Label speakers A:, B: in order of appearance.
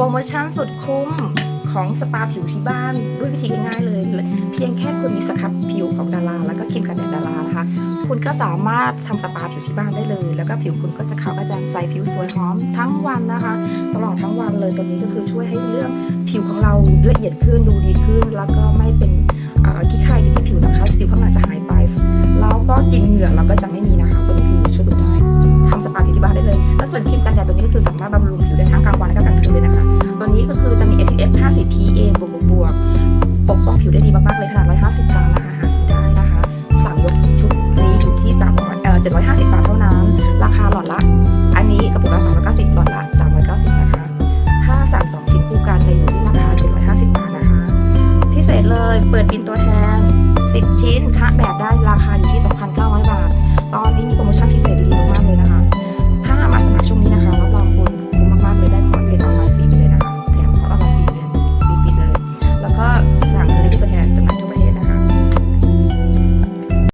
A: โปรโมชั่นสุดคุ้มของสปาผิวที่บ้านด้วยวิธีง่ายๆเลย เพียงแค่คุณมีสครับผิวของดารา แล้วก็ครีมกันแดดดารานะคะคุณก็สามารถทำสปาผิวที่บ้านได้เลย แล้วก็ผิวคุณก็จะขาวกระจ่างใสผิวสวยหอมทั้งวันนะคะ ตลอดทั้งวันเลยตัวนี้ก็คือช่วยให้เรื่องผิวของเราละเอียดขึ้นดูดีขึ้น แล้วก็ไม่เป็นขี้ไข่ที่ผิวนะคะสิวข้างในจะหายไปแล้วก็กินเหงื่อเราก็จะไม่มีนะคะตัวนี้คือช่วยดู 50 PA บวกบวกปกป้องผิวได้ดีมากๆเลยขนาด 150บาทมนะคะหาซื้อได้นะคะสั่งยกชุดนี้อยู่ที่300เอ่อ750 บาทเท่านั้น ราคาหลอดละ อันนี้กระปุกละ390 หลอดละ 390 นะคะ ถ้าสั่ง2ชิ้นคู่กันจะอยู่ที่ราคา 750 บาทนะคะ พิเศษเลยเปิดบินตัวแทน 10 ชิ้นค่าแบบได้ราคาอยู่